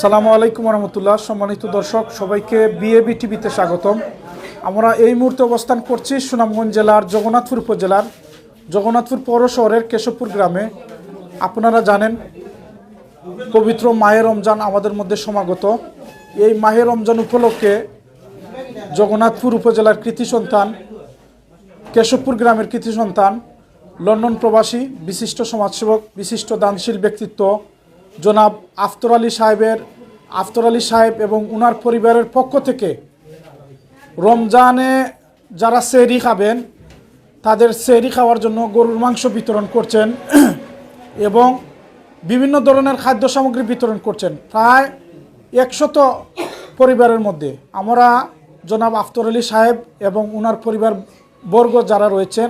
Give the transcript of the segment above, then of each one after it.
সালামু আলাইকুম রহমতুল্লাহ সম্মানিত দর্শক, সবাইকে বিএবি টিভিতে স্বাগতম। আমরা এই মুহূর্তে অবস্থান করছি সুনামগঞ্জ জেলার জগন্নাথপুর উপজেলার জগন্নাথপুর পৌর শহরের কেশবপুর গ্রামে। আপনারা জানেন, পবিত্র মাহে রমজান আমাদের মধ্যে সমাগত। এই মাহে রমজান উপলক্ষে জগন্নাথপুর উপজেলার কৃতি সন্তান, কেশবপুর গ্রামের কৃতি সন্তান, লন্ডন প্রবাসী, বিশিষ্ট সমাজসেবক, বিশিষ্ট দানশীল ব্যক্তিত্ব জনাব আফতর আলী সাহেবের, আফতর আলী সাহেব এবং উনার পরিবারের পক্ষ থেকে রমজানে যারা সেরি খাবেন, তাদের সেরি খাওয়ার জন্য গরুর মাংস বিতরণ করছেন এবং বিভিন্ন ধরনের খাদ্য সামগ্রী বিতরণ করছেন। প্রায় একশত পরিবারের মধ্যে আমরা জনাব আফতর আলী সাহেব এবং উনার পরিবার বর্গ যারা রয়েছেন,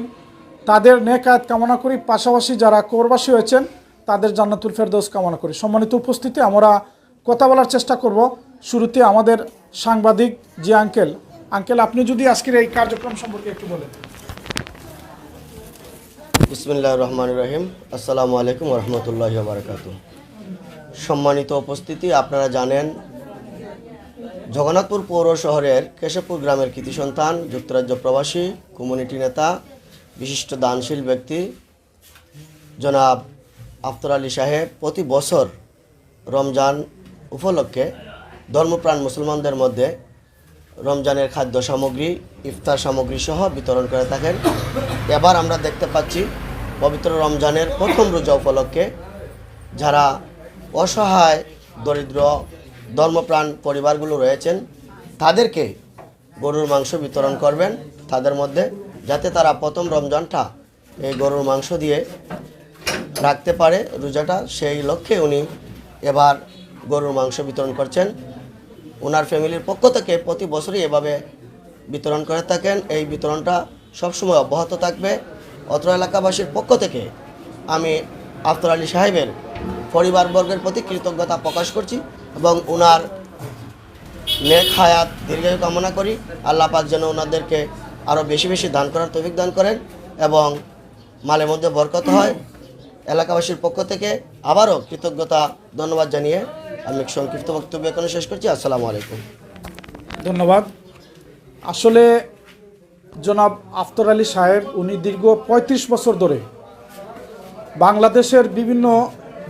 তাদের নেকায়াত কামনা করি। পাশাপাশি যারা কোরবাসী হয়েছেন তাদের জান্নাতুল ফেরদৌস কামনা করি। সম্মানিত উপস্থিতি, আমরা কথা বলার চেষ্টা করব। শুরুতে আমাদের সাংবাদিক জি আঙ্কেল। আঙ্কেল, আপনি যদি আজকের এই কার্যক্রম সম্পর্কে একটু বলেন। বিসমিল্লাহ রহমান রহিম। আসসালামু আলাইকুম রহমতুল্লাহ বারকাত সম্মানিত উপস্থিতি, আপনারা জানেন, জগন্নাথপুর পৌর শহরের কেশবপুর গ্রামের কৃতি সন্তান, যুক্তরাজ্য প্রবাসী, কমিউনিটি নেতা, বিশিষ্ট দানশীল ব্যক্তি, জনাব আফতর আলী সাহেব প্রতি বছর রমজান উপলক্ষে ধর্মপ্রাণ মুসলমানদের মধ্যে রমজানের খাদ্য সামগ্রী, ইফতার সামগ্রী সহ বিতরণ করে থাকেন। এবার আমরা দেখতে পাচ্ছি পবিত্র রমজানের প্রথম রোজা উপলক্ষে যারা অসহায়, দরিদ্র, ধর্মপ্রাণ পরিবারগুলো রয়েছেন, তাদেরকে গরুর মাংস বিতরণ করবেন। তাদের মধ্যে যাতে তারা প্রথম রমজানটা এই গরুর মাংস দিয়ে রাখতে পারে রোজাটা, সেই লক্ষ্যে উনি এবার গরুর মাংস বিতরণ করছেন। ওনার ফ্যামিলির পক্ষ থেকে প্রতি বছরই এভাবে বিতরণ করে থাকেন। এই বিতরণটা সবসময় অব্যাহত থাকবে। অত্র এলাকাবাসীর পক্ষ থেকে আমি আফতর আলী সাহেবের পরিবারবর্গের প্রতি কৃতজ্ঞতা প্রকাশ করছি এবং ওনার নেক হায়াত, দীর্ঘায়ু কামনা করি। আল্লাহ পাক যেন ওনাদেরকে আরও বেশি বেশি দান করার তৌফিক দান করেন এবং মালের মধ্যে বরকত হয়। এলাকাবাসীর পক্ষ থেকে আবারও কৃতজ্ঞতা, ধন্যবাদ জানিয়ে আমি সংক্ষিপ্ত বক্তব্য এখানে শেষ করছি। আসসালামু আলাইকুম। ধন্যবাদ। আসলে জনাব আফতর আলী সাহেব, উনি দীর্ঘ ৩৫ বছর ধরে বাংলাদেশের বিভিন্ন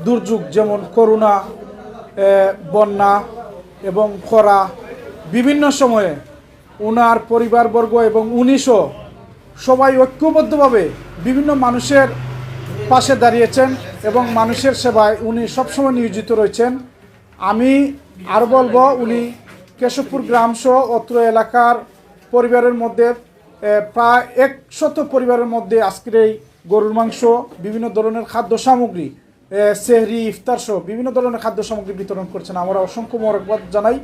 দুর্যোগ যেমন করোনা বন্যা এবং খরা, বিভিন্ন সময়ে ওনার পরিবারবর্গ এবং উনিশও সবাই ঐক্যবদ্ধভাবে বিভিন্ন মানুষের পাশে দাঁড়িয়েছেন এবং মানুষের সেবায় উনি সবসময় নিয়োজিত রয়েছেন। আমি আর বলব, উনি কেশবপুর গ্রাম সহ অত্র এলাকার পরিবারের মধ্যে প্রায় একশত পরিবারের মধ্যে আজকের এই গরুর মাংস, বিভিন্ন ধরনের খাদ্য সামগ্রী সেহরি, ইফতার সহ বিভিন্ন ধরনের খাদ্য সামগ্রী বিতরণ করছেন। আমরা অসংখ্য মোরকবাদ জানাই।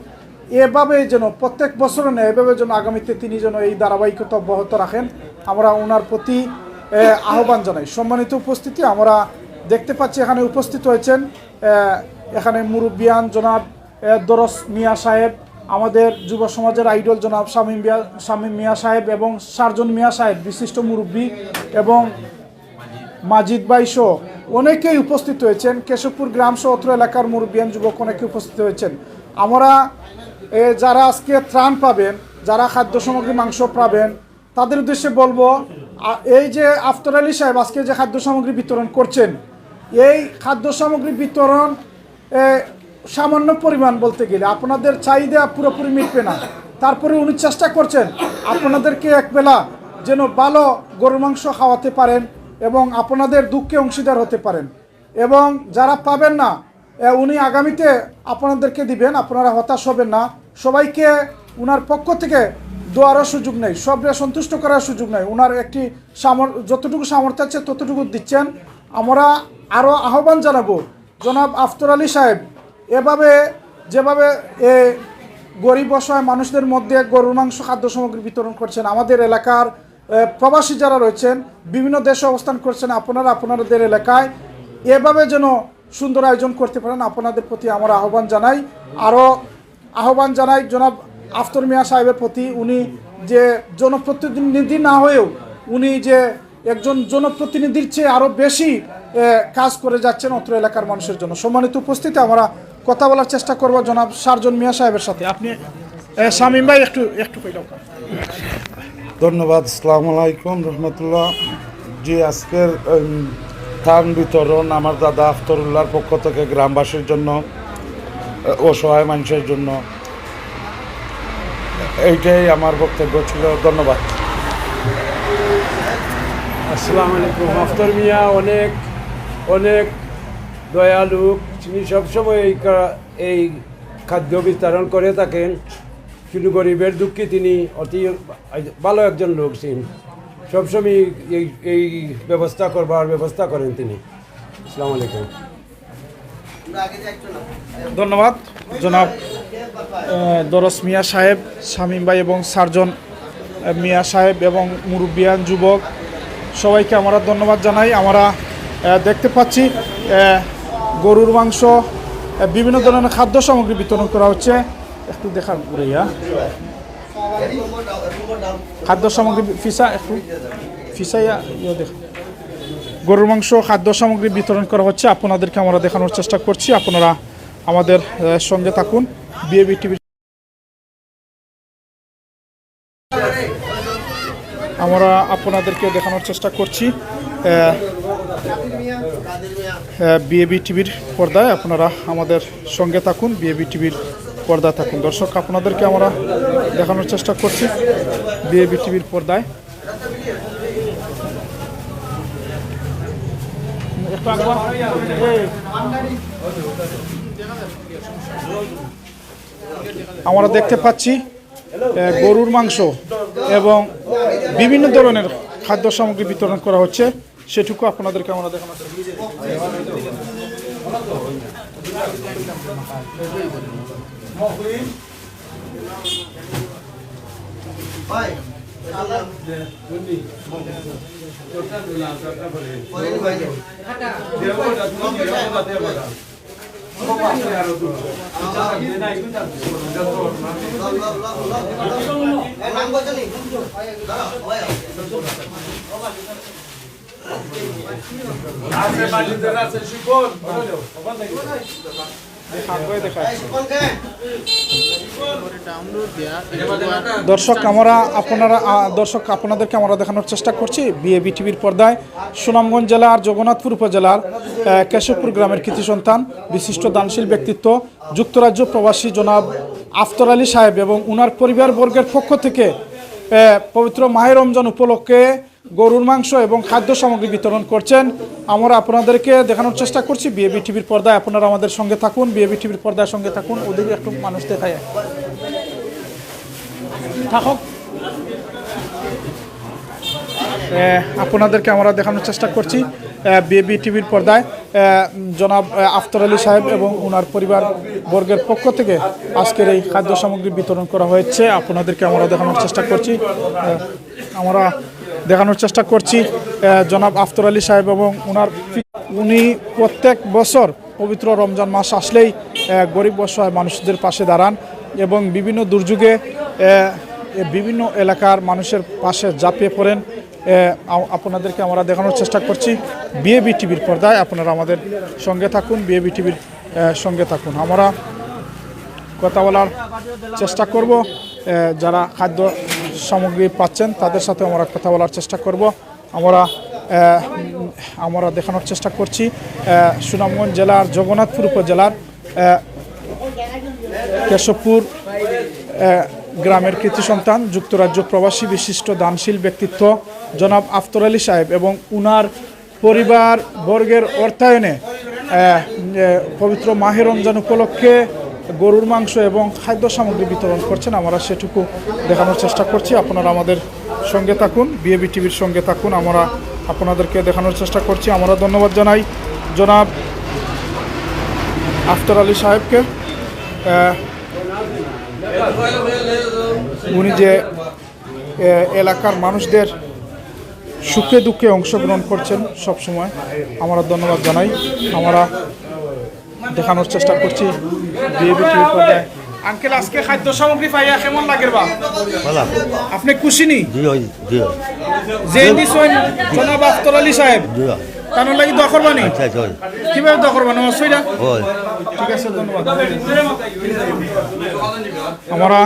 এভাবে যেন প্রত্যেক বছর না, এভাবে যেন আগামীতে তিনি যেন এই ধারাবাহিকতা অব্যাহত রাখেন। আমরা ওনার প্রতি আহ্বান জানাই। সম্মানিত উপস্থিতি, আমরা দেখতে পাচ্ছি এখানে উপস্থিত হয়েছেন এখানে মুরব্বিয়ান জনাব দরস মিয়া সাহেব, আমাদের যুব সমাজের আইডল জনাব শামীম মিয়া শামীম মিয়া সাহেব এবং সার্জন মিয়া সাহেব, বিশিষ্ট মুরব্বী এবং মাজিদ ভাই সহ অনেকেই উপস্থিত হয়েছেন। কেশবপুর গ্রাম সহ অত্র এলাকার মুরব্বিয়ান যুবক অনেকে উপস্থিত হয়েছেন। আমরা যারা আজকে ত্রাণ পাবেন, যারা খাদ্য সামগ্রী, মাংস পাবেন, তাদের উদ্দেশ্যে বলব এই যে আফতর আলী সাহেব আজকে যে খাদ্য সামগ্রী বিতরণ করছেন, এই খাদ্য সামগ্রী বিতরণ সামান্য পরিমাণ বলতে গেলে আপনাদের চাহিদা পুরোপুরি মিটবে না। তারপরে উনি চেষ্টা করছেন আপনাদেরকে একবেলা যেন ভালো গরু মাংস খাওয়াতে পারেন এবং আপনাদের দুঃখে অংশীদার হতে পারেন। এবং যারা পাবেন না উনি আগামীতে আপনাদেরকে দিবেন, আপনারা হতাশ হবেন না। সবাইকে উনার পক্ষ থেকে দোয়ারও সুযোগ নেই, সবরে সন্তুষ্ট করার সুযোগ নেই। উনার একটি সামর, যতটুকু সামর্থ্য আছে ততটুকু দিচ্ছেন। আমরা আরও আহ্বান জানাব, জনাব আফতর আলী সাহেব, এভাবে, যেভাবে এ গরিব অসহায় মানুষদের মধ্যে গরুর মাংস খাদ্য সামগ্রী বিতরণ করছেন, আমাদের এলাকার প্রবাসী যারা রয়েছেন, বিভিন্ন দেশে অবস্থান করছেন, আপনারা আপনাদের এলাকায়, এভাবে যেন সুন্দর আয়োজন করতে পারেন, আপনাদের প্রতি আমরা আহ্বান জানাই। আরও আহ্বান জানাই, জনাব আফতর মিয়া সাহেবের প্রতি উনি যে জনপ্রতিনিধি না হয়েও উনি যে একজন জনপ্রতিনিধির চেয়ে আরও বেশি কাজ করে যাচ্ছেন অত্র এলাকার মানুষের জন্য। সম্মানিত উপস্থিতি, আমরা কথা বলার চেষ্টা করব জনাব সারজন মিয়া সাহেবের সাথে। আপনি শামীম ভাই, একটু একটু ধন্যবাদ, আসসালামু আলাইকুম, রহমতুল্লাহ। জি, আজকের ত্রাণ বিতরণ আমার দাদা আফতরুল্লাহর পক্ষ থেকে গ্রামবাসীর জন্য অসহায় মানুষের জন্য। এইটাই আমার বক্তব্য ছিল ধন্যবাদ। আসসালামু আলাইকুম। আফতার মিয়া অনেক অনেক দয়ালু তিনি সবসময় এই এই খাদ্য বিতরণ করে থাকেন কিন্তু গরিবের দুঃখে তিনি অতি ভালো একজন লোক তিনি সবসময় এই এই ব্যবস্থা করবার ব্যবস্থা করেন তিনি। আসসালামু আলাইকুম। ধন্যবাদ। জনাব দরস মিয়া সাহেব, শামীম ভাই এবং সার্জন মিয়া সাহেব এবং মুরব্বিয়ান যুবক, সবাইকে আমরা ধন্যবাদ জানাই। আমরা দেখতে পাচ্ছি গরুর মাংস বিভিন্ন ধরনের খাদ্য সামগ্রী বিতরণ করা হচ্ছে। একটু দেখার ঘুরাইয়া খাদ্য সামগ্রী, ফিসা, একটু ফিসাইয়া ইয়ে দেখা। গরুর মাংস, খাদ্য সামগ্রী বিতরণ করা হচ্ছে। আপনাদেরকে আমরা দেখানোর চেষ্টা করছি। আপনারা আমাদের সঙ্গে থাকুন। বিএবি টিভি আমরা আপনাদেরকে দেখানোর চেষ্টা করছি। বিএবি টিভির পর্দায় আপনারা আমাদের সঙ্গে থাকুন বিএবি টিভির পর্দায় থাকুন। দর্শক, আপনাদেরকে আমরা দেখানোর চেষ্টা করছি বিএবি টিভির পর্দায়। একটু। আমরা দেখতে পাচ্ছি গরুর মাংস এবং বিভিন্ন ধরনের খাদ্য সামগ্রী বিতরণ করা হচ্ছে। সেটুকু আপনাদেরকে আমরা দেখানো আছে বাড়িতে আছে শিবন দর্শক, আমরা আপনারা দর্শক, আপনাদেরকে আমরা দেখানোর চেষ্টা করছি বিএবি টিভির পর্দায়। সুনামগঞ্জ জেলার, জগন্নাথপুর উপজেলার কেশবপুর গ্রামের কৃতি সন্তান, বিশিষ্ট দানশীল ব্যক্তিত্ব, যুক্তরাজ্য প্রবাসী জনাব আফতর আলী সাহেব এবং উনার পরিবারবর্গের পক্ষ থেকে পবিত্র মাহের রমজান উপলক্ষে গরুর মাংস এবং খাদ্য সামগ্রী বিতরণ করছেন। আমরা আপনাদেরকে দেখানোর চেষ্টা করছি। বিএবি টিভির পর্দায় আপনারা আমাদের সঙ্গে থাকুন। বিএবি টিভির পর্দার সঙ্গে থাকুন। ওদিকে একটু মানুষ দেখায়। থাকুক। আপনাদেরকে আমরা দেখানোর চেষ্টা করছি। বিএবি টিভির পর্দায়। জনাব আফতর আলী সাহেব এবং ওনার পরিবার বর্গের পক্ষ থেকে আজকের এই খাদ্য সামগ্রী বিতরণ করা হয়েছে। আপনাদেরকে আমরা দেখানোর চেষ্টা করছি। আমরা দেখানোর চেষ্টা করছি জনাব আফতর আলী সাহেব এবং ওনার উনি প্রত্যেক বছর পবিত্র রমজান মাস আসলেই গরিব অসহায় মানুষদের পাশে দাঁড়ান এবং বিভিন্ন দুর্যোগে বিভিন্ন এলাকার মানুষের পাশে ঝাঁপিয়ে পড়েন। আপনাদেরকে আমরা দেখানোর চেষ্টা করছি। বিএবি টিভির পর্দায় আপনারা আমাদের সঙ্গে থাকুন বিএবি টিভির সঙ্গে থাকুন। আমরা কথা বলার চেষ্টা করব যারা খাদ্য সামগ্রী পাচ্ছেন, তাদের সাথে আমরা কথা বলার চেষ্টা করব। আমরা আমরা দেখানোর চেষ্টা করছি সুনামগঞ্জ জেলার, জগন্নাথপুর উপজেলার কেশবপুর গ্রামের কৃতি সন্তান, যুক্তরাজ্য প্রবাসী বিশিষ্ট দানশীল ব্যক্তিত্ব জনাব আফতর আলী সাহেব এবং উনার পরিবার বর্গের অর্থায়নে পবিত্র মাহের রমজান উপলক্ষে গরুর মাংস এবং খাদ্য সামগ্রী বিতরণ করছেন, আমরা সেটুকু দেখানোর চেষ্টা করছি। আপনারা আমাদের সঙ্গে থাকুন বিএবি টিভির সঙ্গে থাকুন, আমরা আপনাদেরকে দেখানোর চেষ্টা করছি। আমরা ধন্যবাদ জানাই জনাব আফতার আলী সাহেবকে। উনি যে এলাকার মানুষদের সুখে দুঃখে অংশগ্রহণ করছেন সব সময় আমরা ধন্যবাদ জানাই। আমরা দেখানোর চেষ্টা করছি। আঙ্কেল আজকে খাদ্য সামগ্রী পাইয়া কেমন লাগে বা? আপনি খুশি নি যে দিছেন জনাব আফতর আলী সাহেব। তানোর লাগি দোয়া আচ্ছা চল কীভাবে দোয়া করবানি অসুবিধা ঠিক আছে ধন্যবাদ। আমরা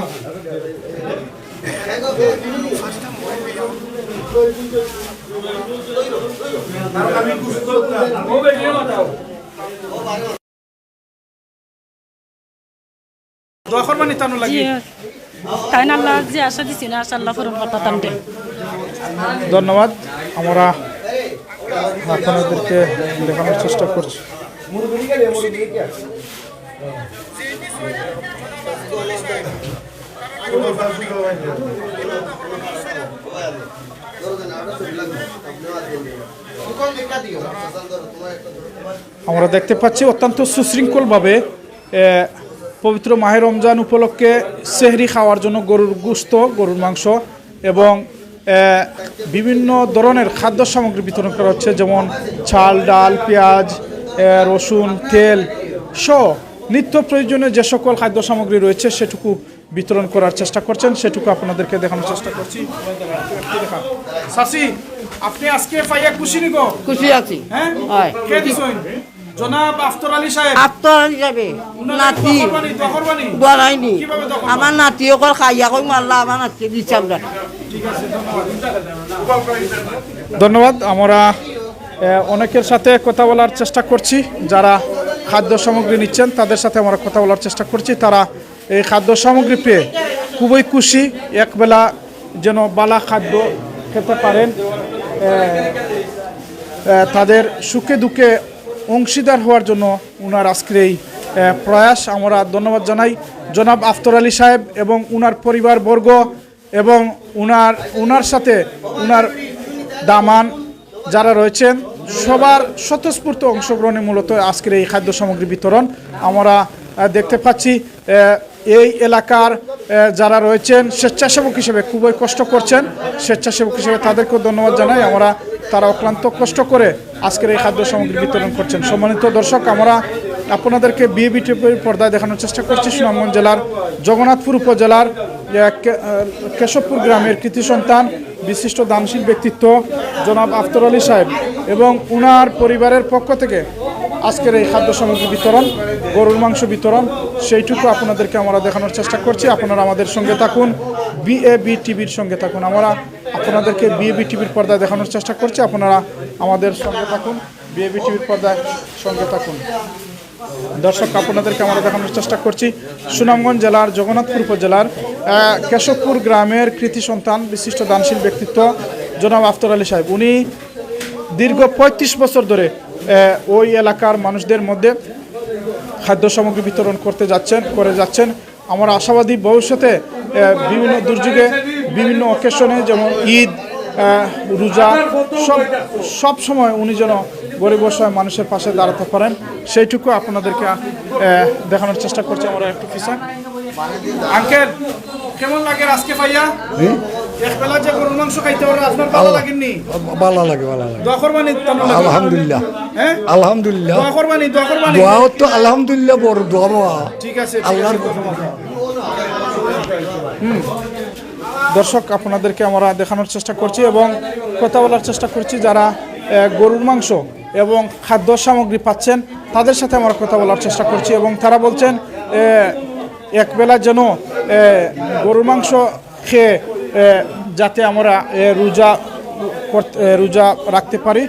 দোয়া করবানি তানোর লাগি? তাই না আল্লাহ যে আশা দিছি না আশা আল্লাহ পূরণ করতে তামতে ধন্যবাদ। আমরা আপনাদেরকে দেখানোর চেষ্টা করছি। আমরা দেখতে পাচ্ছি অত্যন্ত সুশৃঙ্খলভাবে পবিত্র মাহের রমজান উপলক্ষে সেহরি খাওয়ার জন্য গরুর গুস্ত গরুর মাংস এবং বিভিন্ন ধরনের খাদ্য সামগ্রী বিতরণ করা হচ্ছে যেমন চাল ডাল পেঁয়াজ রসুন তেল সহ নিত্য প্রয়োজনে যে সকল খাদ্য সামগ্রী রয়েছে সেটুকু বিতরণ করার চেষ্টা করছেন। সেটুকু আপনাদেরকে দেখানোর চেষ্টা করছি। সাসি আপনি আজকে পাইয়া খুশি নিগো খুশি আছি। হ্যাঁ। কে দিছেন? জনাব আফতর আলী সাহেব। নাতি। আমার নাতি অকল খাইয়া কই মারলা আমার নাতি দিচ্ছাম না ধন্যবাদ। আমরা অনেকের সাথে কথা বলার চেষ্টা করছি। যারা খাদ্য সামগ্রী নিচ্ছেন তাদের সাথে আমরা কথা বলার চেষ্টা করছি। তারা এই খাদ্য সামগ্রী পেয়ে খুবই খুশি। একবেলা যেন বালা খাদ্য খেতে পারেন। তাদের সুখে দুঃখে অংশীদার হওয়ার জন্য উনার আজকের এই প্রয়াস আমরা ধন্যবাদ জানাই। জনাব আফতর আলী সাহেব এবং উনার পরিবারবর্গ এবং উনার উনার সাথে উনার দামান যারা রয়েছেন, সবার স্বতঃস্ফূর্ত অংশগ্রহণে মূলত আজকের এই খাদ্য সামগ্রী বিতরণ আমরা দেখতে পাচ্ছি এই এলাকার যারা রয়েছেন, স্বেচ্ছাসেবক হিসেবে খুবই কষ্ট করছেন। স্বেচ্ছাসেবক হিসেবে তাদেরকেও ধন্যবাদ জানাই। আমরা তারা অক্লান্ত কষ্ট করে আজকের এই খাদ্য সামগ্রী বিতরণ করছেন। সম্মানিত দর্শক, আমরা আপনাদেরকে বিএবি টিভির পর্দায় দেখানোর চেষ্টা করছি সুনামগঞ্জ জেলার জগন্নাথপুর উপজেলার কেশবপুর গ্রামের কৃতি সন্তান, বিশিষ্ট দানশীল ব্যক্তিত্ব জনাব আফতর আলী সাহেব এবং উনার পরিবারের পক্ষ থেকে আজকের এই খাদ্য সামগ্রী বিতরণ, গরুর মাংস বিতরণ, সেইটুকু আপনাদেরকে আমরা দেখানোর চেষ্টা করছি। আপনারা আমাদের সঙ্গে থাকুন বিএবি টিভির সঙ্গে থাকুন। আমরা আপনাদেরকে বিএবি টিভির পর্দায় দেখানোর চেষ্টা করছি। আপনারা আমাদের সঙ্গে থাকুন বিএবি টিভির পর্দায় সঙ্গে থাকুন। দর্শক, আপনাদেরকে আমরা দেখানোর চেষ্টা করছি। সুনামগঞ্জ জেলার, জগন্নাথপুর উপজেলার কেশবপুর গ্রামের কৃতি সন্তান, বিশিষ্ট দানশীল ব্যক্তিত্ব, জনাব আফতর আলী সাহেব। উনি দীর্ঘ পঁয়ত্রিশ বছর ধরে ওই এলাকার মানুষদের মধ্যে খাদ্য সামগ্রী বিতরণ করতে যাচ্ছেন করে যাচ্ছেন। আমরা আশাবাদী ভবিষ্যতে বিভিন্ন দুর্যোগে বিভিন্ন অকেশনে যেমন ঈদ রোজা সব সব সময় উনি যেন গরিব অসহায় মানুষের পাশে দাঁড়াতে পারেন। সেইটুকু আপনাদেরকে দেখানোর চেষ্টা করছি আমরা একটু পিছা আঙ্কেল কেমন লাগে আজকে পাইয়া একবেলা যে গরুর মাংস খাইতে পারে আপনার ভালো লাগেননি? ভালো লাগে ভালো লাগে। দোয়া করবানি আলহামদুলিল্লাহ। হ্যাঁ? আলহামদুলিল্লাহ। দোয়া করবানি দোয়া করবানি। দোয়া তো আলহামদুলিল্লাহ বড় দোয়া ঠিক আছে আল্লাহর হুম। দর্শক আপনাদেরকে আমরা দেখানোর চেষ্টা করছি এবং কথা বলার চেষ্টা করছি যারা গরুর মাংস এবং খাদ্য সামগ্রী পাচ্ছেন তাদের সাথে আমরা কথা বলার চেষ্টা করছি এবং তারা বলছেন একবেলা যেন গরুর মাংস খেয়ে যাতে আমরা রোজা করতে- রোজা রাখতে পারি।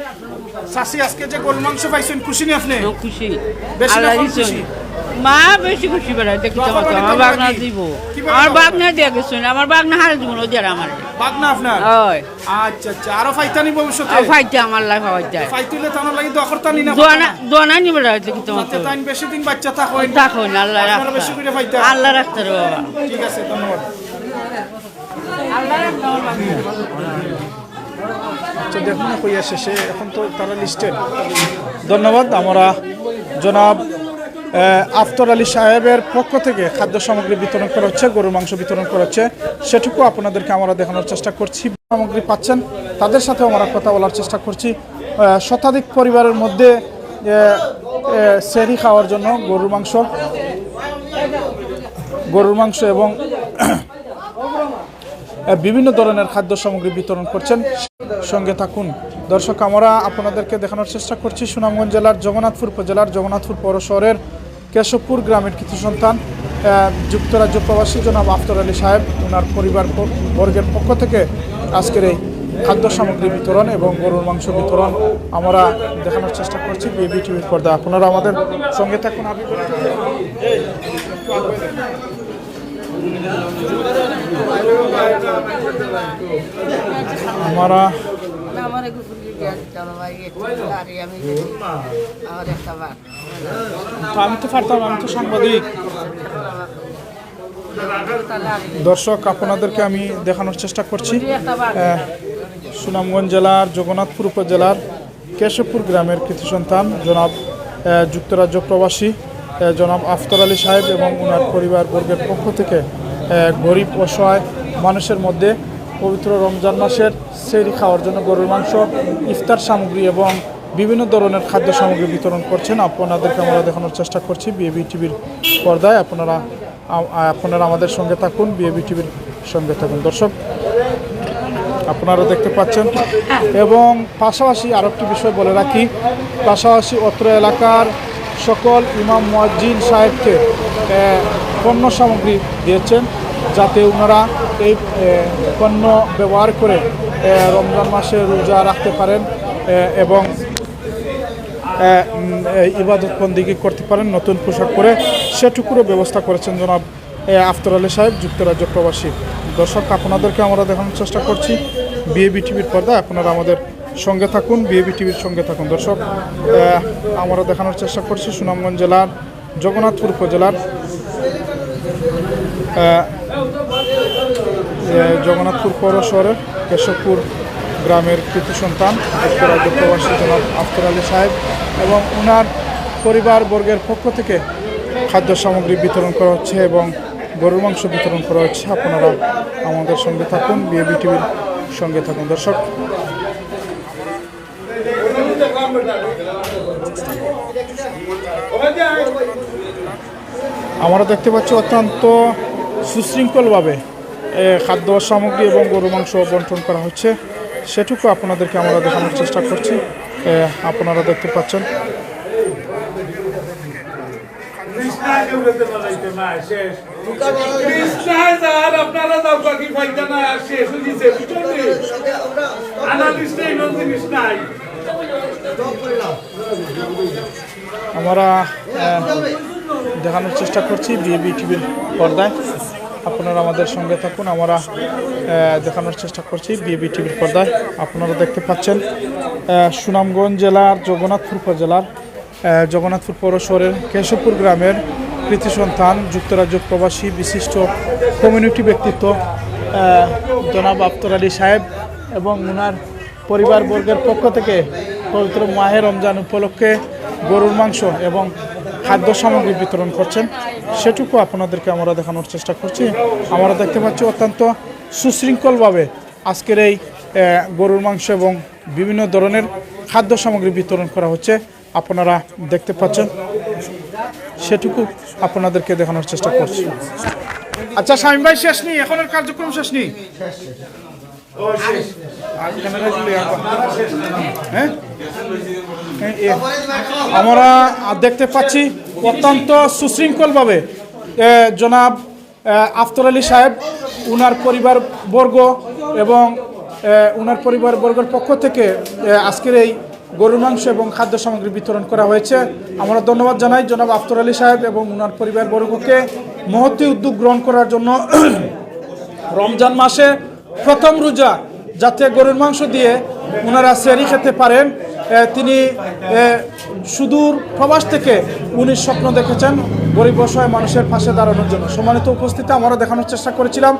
চাষি আজকে যে গরুর মাংস পাইছেন খুশি নি আপনি? খুশি। বেশি না আল্লাহ খুশি? মা বেশি খুশি বেড়াই দেখি তো বাবা বাড়ি আমার বাগনা দিব। আমার? বাগনা দিয়ে গেছেন আমার বাগনা হারে দিব না যারা আমার। বাগনা আপনার? ওই আচ্ছা আচ্ছা। আরও ফাইতানি ভবিষ্যতে? ফাইতে আমার লাইফ হওয়াইতে ফাইতুলে তানোর লাগি দখর তানি না দোয়ানা দোয়ানা নিবে রাখতে কি তোমার যাতে তাইন বেশি দিন বাচ্চা থাকো থাকো না আল্লাহ বেশি করে ফাইতা। আল্লাহ রাখতে রে বাবা। ঠিক আছে ধন্যবাদ আল্লাহ রাখতে আমার বাগনা। দেখুন কইয়া শেষে এখন তো তারা লিস্টেড ধন্যবাদ আমরা জনাব আফতর আলী সাহেবের পক্ষ থেকে খাদ্য সামগ্রী বিতরণ করা হচ্ছে গরুর মাংস বিতরণ করা হচ্ছে সেটুকু আপনাদেরকে আমরা দেখানোর চেষ্টা করছি। সামগ্রী পাচ্ছেন, তাদের সাথে আমরা কথা বলার চেষ্টা করছি। শতাধিক পরিবারের মধ্যে সেরি খাওয়ার জন্য গরুর মাংস গরুর মাংস এবং বিভিন্ন ধরনের খাদ্য সামগ্রী বিতরণ করছেন। সঙ্গে থাকুন। দর্শক, আমরা আপনাদেরকে দেখানোর চেষ্টা করছি সুনামগঞ্জ জেলার জগন্নাথপুর উপজেলার জগন্নাথপুর পৌর শহরের কেশবপুর গ্রামের কিছু সন্তান। যুক্তরাজ্য প্রবাসী জনাব আফতর আলী সাহেব ওনার পরিবার বর্গের পক্ষ থেকে আজকের এই খাদ্য সামগ্রী বিতরণ এবং গরুর মাংস বিতরণ আমরা দেখানোর চেষ্টা করছি। বিবি টিভির পর্দা আপনারা আমাদের সঙ্গে থাকুন। আমরা আমি তো পারতাম, আমি তো সাংবাদিক। দর্শক, আপনাদেরকে আমি দেখানোর চেষ্টা করছি। সুনামগঞ্জ জেলার, জগন্নাথপুর উপজেলার কেশবপুর গ্রামের কৃতি সন্তান, জনাব যুক্তরাজ্য প্রবাসী। জনাব আফতর আলী সাহেব এবং ওনার পরিবার বর্গের পক্ষ থেকে গরিব অসহায় মানুষের মধ্যে পবিত্র রমজান মাসের সেরি খাওয়ার জন্য গরুর মাংস ইফতার সামগ্রী এবং বিভিন্ন ধরনের খাদ্য সামগ্রী বিতরণ করছেন। আপনাদেরকে আমরা দেখানোর চেষ্টা করছি বিএবি টিভির পর্দায়। আপনারা আপনারা আমাদের সঙ্গে থাকুন বিএবি টিভির সঙ্গে থাকুন। দর্শক আপনারা দেখতে পাচ্ছেন। এবং পাশাপাশি আরও একটি বিষয় বলে রাখি পাশাপাশি অত্র এলাকার সকল ইমাম মুয়াজ্জিন সাহেবকে পণ্য সামগ্রী দিয়েছেন যাতে ওনারা এই পণ্য ব্যবহার করে রমজান মাসে রোজা রাখতে পারেন এবং ইবাদত বন্দিগি করতে পারেন, নতুন পোশাক পরে। সেটুকুরও ব্যবস্থা করেছেন জনাব আফতর আলী সাহেব, যুক্তরাজ্য প্রবাসী। দর্শক, আপনাদেরকে আমরা দেখানোর চেষ্টা করছি। বিএবি টিভির পর্দায় আপনারা আমাদের সঙ্গে থাকুন বিএবি টিভির সঙ্গে থাকুন। দর্শক আমরা দেখানোর চেষ্টা করছি সুনামগঞ্জ জেলার, জগন্নাথপুর উপজেলার জগন্নাথপুর পৌর শহরের কেশবপুর গ্রামের কৃতি সন্তান প্রবাসী জনাব আফতর আলী সাহেব এবং ওনার পরিবার বর্গের পক্ষ থেকে খাদ্য সামগ্রী বিতরণ করা হচ্ছে এবং গরুর মাংস বিতরণ করা হচ্ছে। আপনারা আমাদের সঙ্গে থাকুন বিএবি টিভির সঙ্গে থাকুন। দর্শক আমরা দেখতে পাচ্ছি অত্যন্ত সুশৃঙ্খলভাবে খাদ্য সামগ্রী এবং গরু মাংস বন্টন করা হচ্ছে। সেটুকু আপনাদেরকে আমরা দেখানোর চেষ্টা করছি। আপনারা দেখতে পাচ্ছেন। আমরা দেখানোর চেষ্টা করছি বিএবি টিভির পর্দায়। আপনারা আমাদের সঙ্গে থাকুন, আমরা দেখানোর চেষ্টা করছি বিএবি টিভির পর্দায়। আপনারা দেখতে পাচ্ছেন সুনামগঞ্জ জেলার, জগন্নাথপুর উপজেলার জগন্নাথপুর পৌর শহরের কেশবপুর গ্রামের কৃতি সন্তান যুক্তরাজ্য প্রবাসী বিশিষ্ট কমিউনিটি ব্যক্তিত্ব জনাব আফতর আলী সাহেব এবং ওনার পরিবারবর্গের পক্ষ থেকে পবিত্র মাহে রমজান উপলক্ষে গরুর মাংস এবং খাদ্য সামগ্রী বিতরণ করছেন, সেটুকু আপনাদেরকে আমরা দেখানোর চেষ্টা করছি। আমরা দেখতে পাচ্ছি অত্যন্ত সুশৃঙ্খলভাবে আজকের এই গরুর মাংস এবং বিভিন্ন ধরনের খাদ্য সামগ্রী বিতরণ করা হচ্ছে। আপনারা দেখতে পাচ্ছেন, সেটুকু আপনাদেরকে দেখানোর চেষ্টা করছি। আচ্ছা স্বামী ভাই, শেষ নেই? এখনের কার্যক্রম শেষ নেই? হ্যাঁ? আমরা দেখতে পাচ্ছি অত্যন্ত সুশৃঙ্খলভাবে জনাব আফতর আলী সাহেব, উনার পরিবার বর্গ এবং উনার পরিবার বর্গের পক্ষ থেকে আজকের এই গরুর মাংস এবং খাদ্য সামগ্রী বিতরণ করা হয়েছে। আমরা ধন্যবাদ জানাই জনাব আফতর আলী সাহেব এবং উনার পরিবার বর্গকে মহতি উদ্যোগ গ্রহণ করার জন্য। রমজান মাসে প্রথম রোজা যাতে গরুর মাংস দিয়ে ওনারা সেরি খেতে পারেন। তিনি সুদূর প্রবাস থেকে উনি স্বপ্ন দেখেছেন গরিব অসহায় মানুষের পাশে দাঁড়ানোর জন্য। সম্মানিত উপস্থিতি আমরা দেখানোর চেষ্টা করেছিলাম।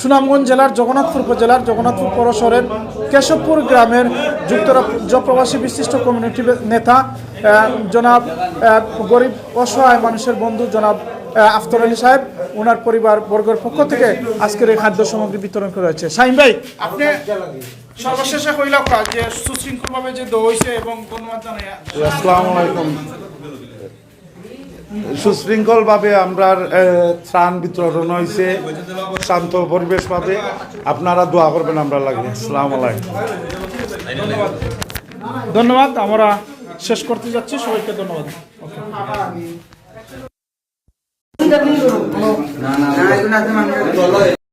সুনামগঞ্জ জেলার, জগন্নাথপুর উপজেলার, জগন্নাথপুর পৌর শহরের কেশবপুর গ্রামের যুক্তরাজ্য প্রবাসী বিশিষ্ট কমিউনিটি নেতা জনাব গরিব অসহায় মানুষের বন্ধু জনাব আফতর আলী সাহেব ওনার পরিবার বর্গের পক্ষ থেকে আজকের এই খাদ্য সামগ্রী বিতরণ করা হয়েছে। সাইম ভাই আপনি সর্বশেষে কইলাম যে সুশৃঙ্খলভাবে যে দইছে এবং ধন্যবাদ জানাই আসসালামু আলাইকুম। সুশৃঙ্খলভাবে আমরা ত্রাণ বিতরণ হয়েছে শান্ত পরিবেশ পাবে আপনারা দোয়া করবেন আমরা লাগে। আসসালামু আলাইকুম। ধন্যবাদ আমরা শেষ করতে যাচ্ছি। সবাইকে ধন্যবাদ। না না